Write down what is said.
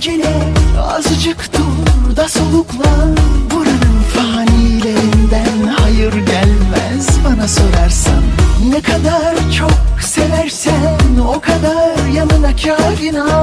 acele Azıcık dur da soluklan. Buranın fanilerinden hayır gelmez. Bana sorarsan Ne kadar çok seversen o kadar yanına kâfin al